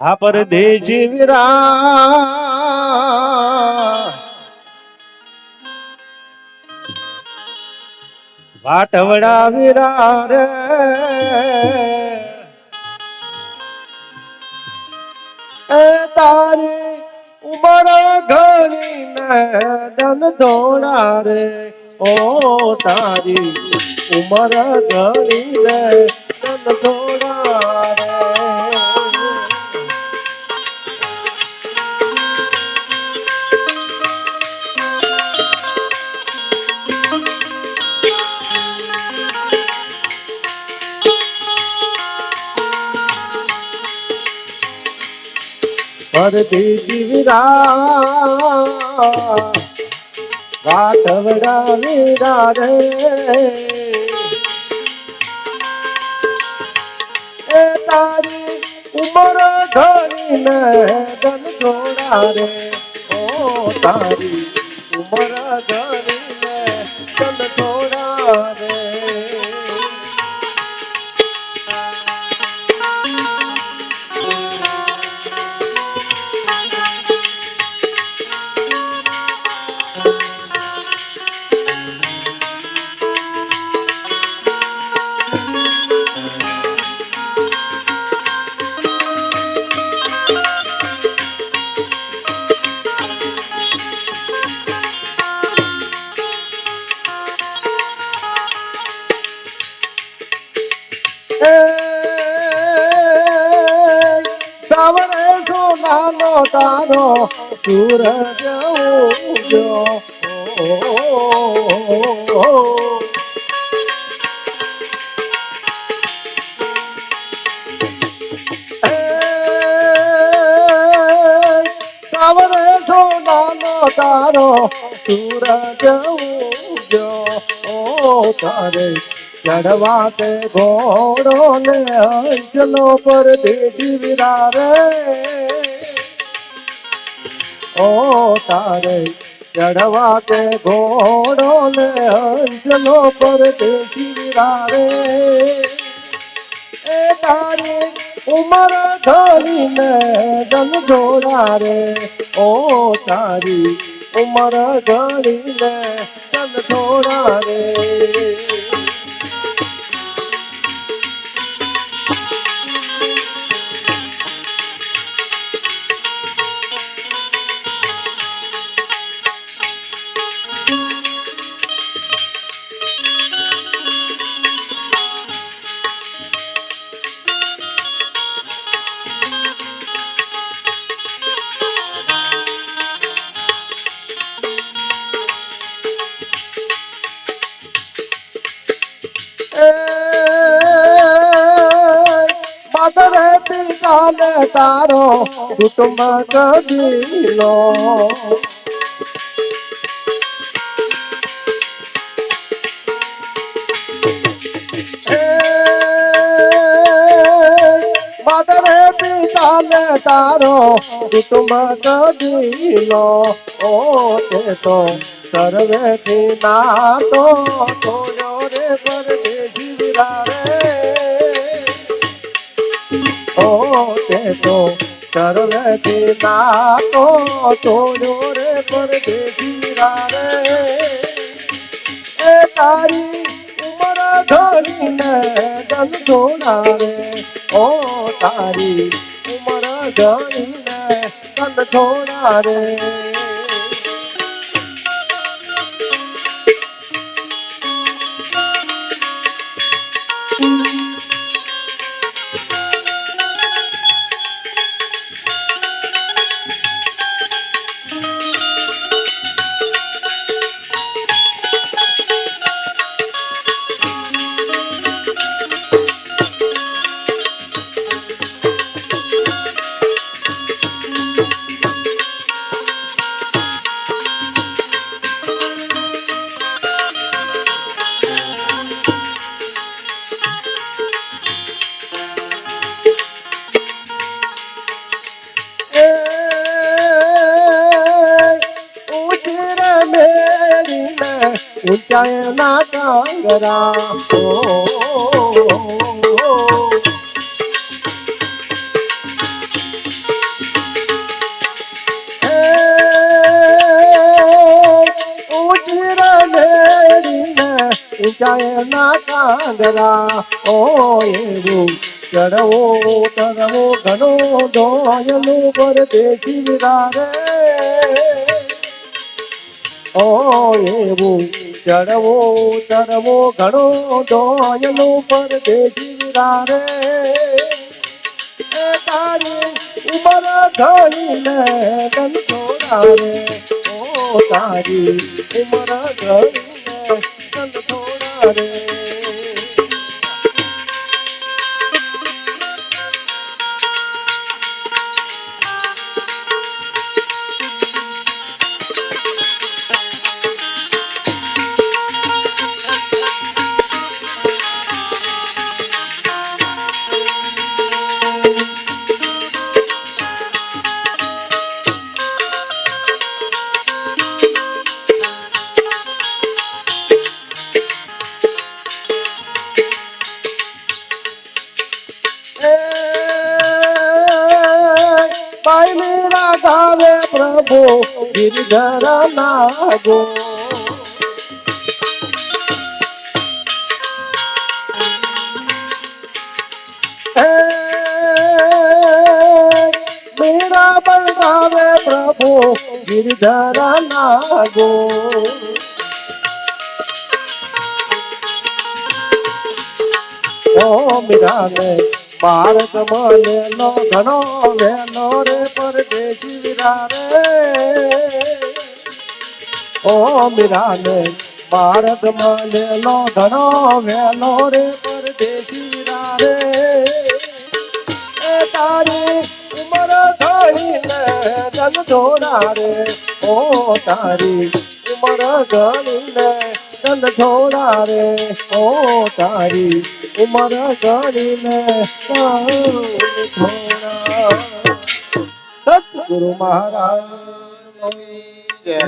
આ પરદેશી વીરા વાટવડા વીરા રે. એ તારી ઉમર ઘણી ને ધોળા રે. ઓ તારી ઉમર ઘણી ને ધોળા પરદેશી વીરા વાટવડા વીરા રે એ તારી ઉમર ઘણી ને જોડા રે ઓ તારી ઉમર ઘણી સોનાનો તારો સૂરજ ઉગ્યો. તારો સૂરજ ઉગ્યો. ઓ તારે ચડવા તે ઘોડો ને અંચલો પર દેખી વિરારે. ઓ તારે ચડવા કે ઘોડો ને અંજલો પર દેખી રારે એ તારી ઉમર ધરી ને ધન જોડા રે ઓ તારી ઉમર ધરી ને ધન જોડા રે માતરે પિતાને તારો કુટુંબ કબીલો. માતરે પિતાને તારો કુટુંબ કબીલો. ઓ, તે તો સર્વેથી નાતો છોડ્યો રે પરદેશી વિરારે. તે સર્વેથી નાતો છોડ્યો રે પરદેશી રે એ તારી ઉમર ધરીને દન ધોડાવે ઓ તારી ઉમર ધરીને દન છોડાવે ઉંચાયના સાંગરા ઉંચાયના સાંગરા ઓ એવું ચડવો તરવો ઘણો દોયલું પરદેશી વિરા રે Oh, yeah. ચડવો તરવો ઘણો દોયલું પરદેશી વિરારે. તારી ઉમર ઘણીને તન છોડાવે. ઓ તારી ઉમર ઘણીને બાઈ રાધાવે પ્રભુ ગિરધર નાગો મેરા બલરાવે પ્રભુ ગિરધર નાગો ઓ મીરાને માર્ગ મળેલો ઘણો વેલો રે, પરદેશી વિરારે. ઓ મીરાને માર્ગ મળેલો ઘણો વેલો રે, પરદેશી વિરારે. એ તારી ઉમર ઘણીને જન છોડારે ઓ તારી ઉમર ઘણીને જન છોડારે ઓ તારી ઉમર છોડા સતગુરુ મહારાજ જય.